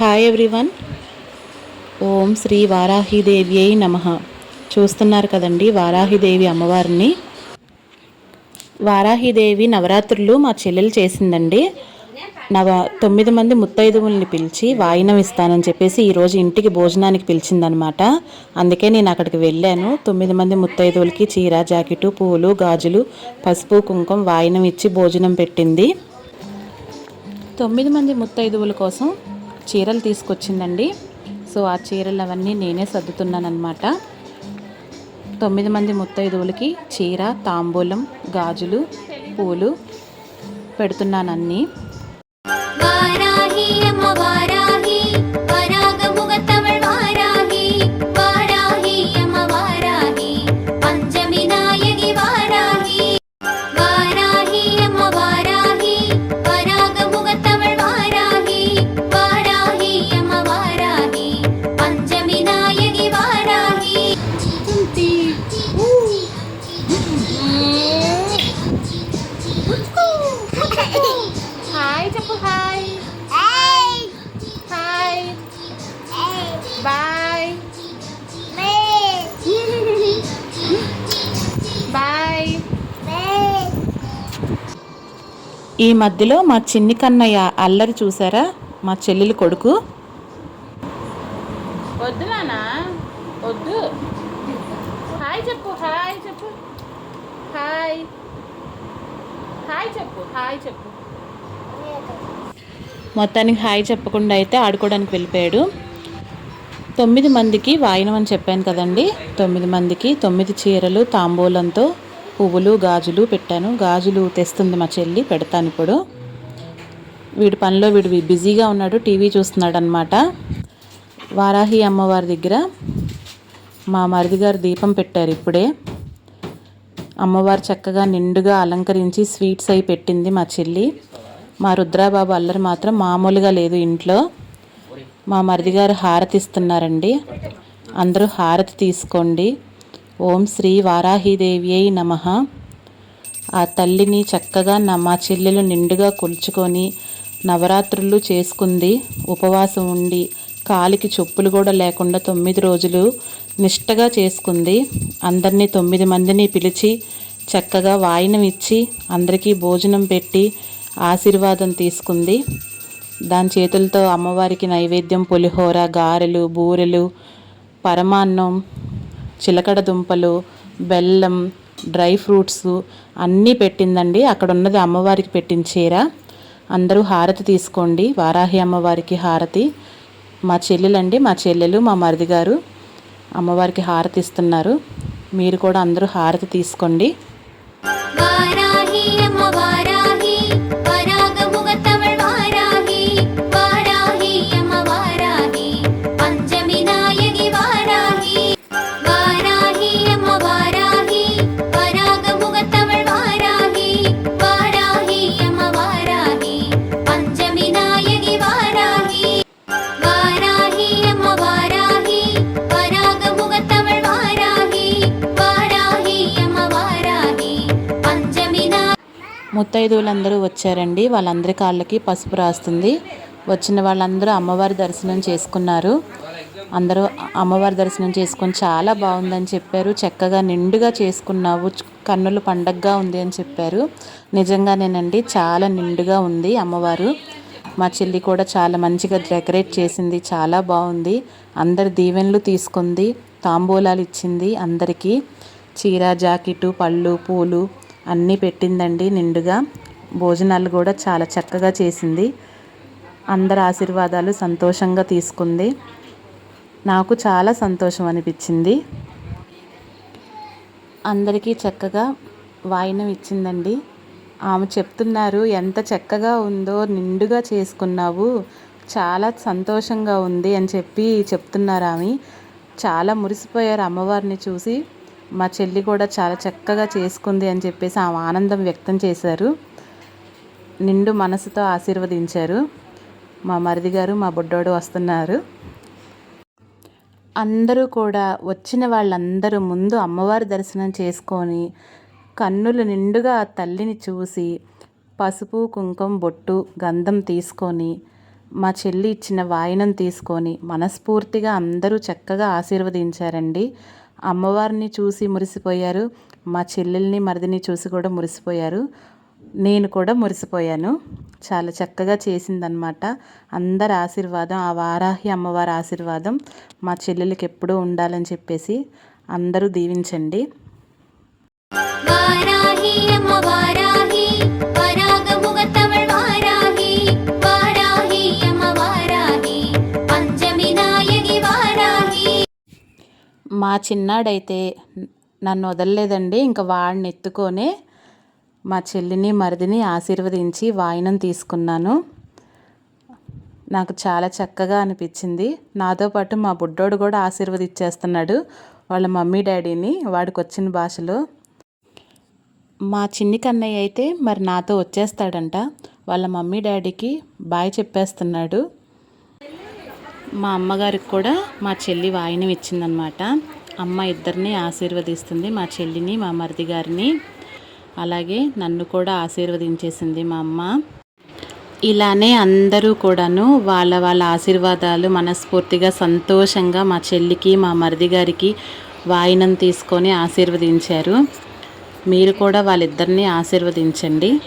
Hi everyone Om Shri Varahidevi అయి నమ. చూస్తున్నారు కదండి వారాహిదేవి అమ్మవారిని. వారాహిదేవి నవరాత్రులు మా చెల్లెలు చేసిందండి. నవ తొమ్మిది మంది ముత్తైదువుల్ని పిలిచి వాయినం ఇస్తానని చెప్పేసి ఈరోజు ఇంటికి భోజనానికి పిలిచిందనమాట. అందుకే నేను అక్కడికి వెళ్ళాను. తొమ్మిది మంది ముత్తైదువులకి చీర జాకెటు పువ్వులు గాజులు పసుపు కుంకుమ వాయినం ఇచ్చి భోజనం పెట్టింది. తొమ్మిది మంది ముత్తైదువుల కోసం చీరలు తీసుకొచ్చిందండి. సో ఆ చీరలు అవన్నీ నేనే సర్దుతున్నానమాట తొమ్మిది మంది ముత్తైదువులకి చీర తాంబూలం గాజులు పూలు పెడుతున్నాను అన్నీ ఈ మధ్యలో మా చిన్ని కన్నయ్య అల్లరి చూసారా? మా చెల్లెలి కొడుకు. వద్దు నానా వద్దు. హాయ్ చెప్పు హాయ్ చెప్పు. హాయ్. హాయ్ చెప్పు హాయ్ చెప్పు. మొత్తానికి హాయ్ చెప్పకుండా అయితే ఆడుకోవడానికి వెళ్ళిపోయాడు. తొమ్మిది మందికి వాయినం అని చెప్పాను కదండి. తొమ్మిది మందికి తొమ్మిది చీరలు తాంబూలంతో పువ్వులు గాజులు పెట్టాను. గాజులు తెస్తుంది మా చెల్లి పెడతాను ఇప్పుడు. వీడి పనిలో వీడు బిజీగా ఉన్నాడు టీవీ చూస్తున్నాడు అనమాట వారాహి అమ్మవారి దగ్గర మా మరిది గారు దీపం పెట్టారు ఇప్పుడే. అమ్మవారు చక్కగా నిండుగా అలంకరించి స్వీట్స్ అయి పెట్టింది మా చెల్లి. మా రుద్రాబాబు అల్లరి మాత్రం మామూలుగా లేదు ఇంట్లో. మా మరిది గారు హారతి ఇస్తున్నారండి. అందరూ హారతి తీసుకోండి. ఓం శ్రీ వారాహిదేవి నమ. ఆ తల్లిని చక్కగా నా మా చెల్లెలు నిండుగా కొలుచుకొని నవరాత్రులు చేసుకుంది. ఉపవాసం ఉండి కాలికి చెప్పులు కూడా లేకుండా తొమ్మిది రోజులు నిష్టగా చేసుకుంది. అందరినీ తొమ్మిది మందిని పిలిచి చక్కగా వాయినం ఇచ్చి అందరికీ భోజనం పెట్టి ఆశీర్వాదం తీసుకుంది. దాని చేతులతో అమ్మవారికి నైవేద్యం పులిహోర గారెలు బూరెలు పరమాన్నం చిలకడ దుంపలు బెల్లం డ్రై ఫ్రూట్స్ అన్నీ పెట్టిందండి. అక్కడ ఉన్నది అమ్మవారికి పెట్టిన చీర. అందరూ హారతి తీసుకోండి. వారాహి అమ్మవారికి హారతి. మా చెల్లెలండి మా చెల్లెలు మా మరిది గారు అమ్మవారికి హారతి ఇస్తున్నారు. మీరు కూడా అందరూ హారతి తీసుకోండి. ముత్తైదువులందరూ వచ్చారండి. వాళ్ళందరి కాళ్ళకి పసుపు రాస్తుంది. వచ్చిన వాళ్ళందరూ అమ్మవారి దర్శనం చేసుకున్నారు. అందరూ అమ్మవారి దర్శనం చేసుకొని చాలా బాగుందని చెప్పారు. చక్కగా నిండుగా చేసుకున్నావు. కన్నులు పండగగా ఉంది అని చెప్పారు. నిజంగానేనండి చాలా నిండుగా ఉంది అమ్మవారు. మా చెల్లి కూడా చాలా మంచిగా డెకరేట్ చేసింది. చాలా బాగుంది. అందరి దీవెనలు తీసుకుంది. తాంబూలాలు ఇచ్చింది అందరికీ. చీర జాకెట్టు పళ్ళు పూలు అన్నీ పెట్టిందండి నిండుగా. భోజనాలు కూడా చాలా చక్కగా చేసింది. అందరి ఆశీర్వాదాలు సంతోషంగా తీసుకుంది. నాకు చాలా సంతోషం అనిపించింది. అందరికీ చక్కగా వాయినం ఇచ్చిందండి. ఆమె చెప్తున్నారు ఎంత చక్కగా ఉందో నిండుగా చేసుకున్నావు. చాలా సంతోషంగా ఉంది అని చెప్పి చెప్తున్నారు ఆమె. చాలా మురిసిపోయారు అమ్మవారిని చూసి. మా చెల్లి కూడా చాలా చక్కగా చేసుకుంది అని చెప్పేసి ఆమె ఆనందం వ్యక్తం చేశారు. నిండు మనసుతో ఆశీర్వదించారు. మా మరిది గారు మా బుడ్డోడు వస్తున్నారు. అందరూ కూడా వచ్చిన వాళ్ళందరూ ముందు అమ్మవారి దర్శనం చేసుకొని కన్నులు నిండుగా తల్లిని చూసి పసుపు కుంకుమ బొట్టు గంధం తీసుకొని మా చెల్లి ఇచ్చిన వాయినం తీసుకొని మనస్ఫూర్తిగా అందరూ చక్కగా ఆశీర్వదించారండి. అమ్మవారిని చూసి మురిసిపోయారు. మా చెల్లెల్ని మరిదిని చూసి కూడా మురిసిపోయారు. నేను కూడా మురిసిపోయాను. చాలా చక్కగా చేసిందనమాట అందరి ఆశీర్వాదం ఆ వారాహి అమ్మవారి ఆశీర్వాదం మా చెల్లెలకి ఎప్పుడూ ఉండాలని చెప్పేసి అందరూ దీవించండి. వారాహి అమ్మవారా మా చిన్నాడైతే నన్ను వదలలేదండి. ఇంకా వాడిని ఎత్తుకొని మా చెల్లిని మరిదిని ఆశీర్వదించి వాయినం తీసుకున్నాను. నాకు చాలా చక్కగా అనిపించింది. నాతో పాటు మా బుడ్డోడు కూడా ఆశీర్వదించేస్తున్నాడు వాళ్ళ మమ్మీ డాడీని వాడికి వచ్చిన భాషలో. మా చిన్ని కన్నయ్య అయితే మరి నాతో వచ్చేస్తాడంట. వాళ్ళ మమ్మీ డాడీకి బాయ్ చెప్పేస్తున్నాడు. మా అమ్మగారికి కూడా మా చెల్లి వాయినం ఇచ్చిందనమాట అమ్మ ఇద్దరిని ఆశీర్వదిస్తుంది మా చెల్లిని మా మరిది గారిని. అలాగే నన్ను కూడా ఆశీర్వదించేసింది మా అమ్మ. ఇలానే అందరూ కూడాను వాళ్ళ వాళ్ళ ఆశీర్వాదాలు మనస్ఫూర్తిగా సంతోషంగా మా చెల్లికి మా మరిది గారికి వాయినం తీసుకొని ఆశీర్వదించారు. మీరు కూడా వాళ్ళిద్దరిని ఆశీర్వదించండి.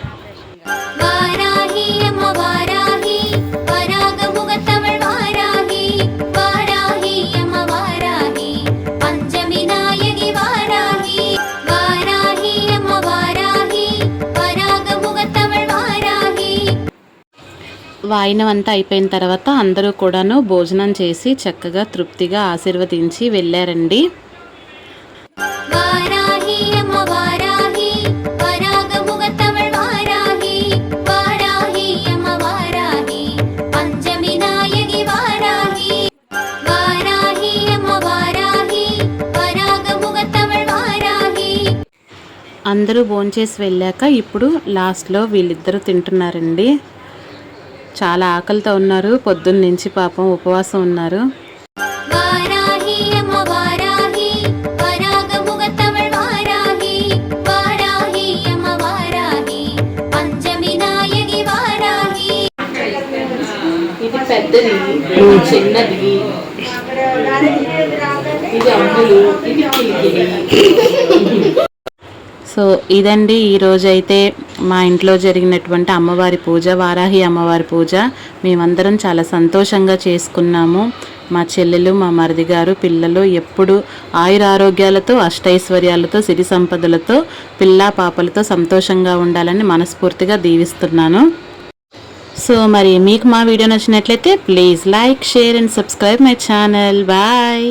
వాయినం అంతా అయిపోయిన తర్వాత అందరూ కూడాను భోజనం చేసి చక్కగా తృప్తిగా ఆశీర్వదించి వెళ్ళారండి. అందరూ భోంచేసి వెళ్ళాక ఇప్పుడు లాస్ట్లో వీళ్ళిద్దరూ తింటున్నారండి. చాలా ఆకలితో ఉన్నారు. పొద్దున్న నుంచి పాపం ఉపవాసం ఉన్నారు. సో ఇదండి ఈరోజైతే మా ఇంట్లో జరిగినటువంటి అమ్మవారి పూజ వారాహి అమ్మవారి పూజ మేమందరం చాలా సంతోషంగా చేసుకున్నాము. మా చెల్లెలు మా మరిది గారు పిల్లలు ఎప్పుడు ఆయుర ఆరోగ్యాలతో అష్టైశ్వర్యాలతో సిరి సంపదలతో పిల్లా పాపలతో సంతోషంగా ఉండాలని మనస్ఫూర్తిగా దీవిస్తున్నాను. సో మరి మీకు మా వీడియో నచ్చినట్లయితే please like share and subscribe my channel. Bye.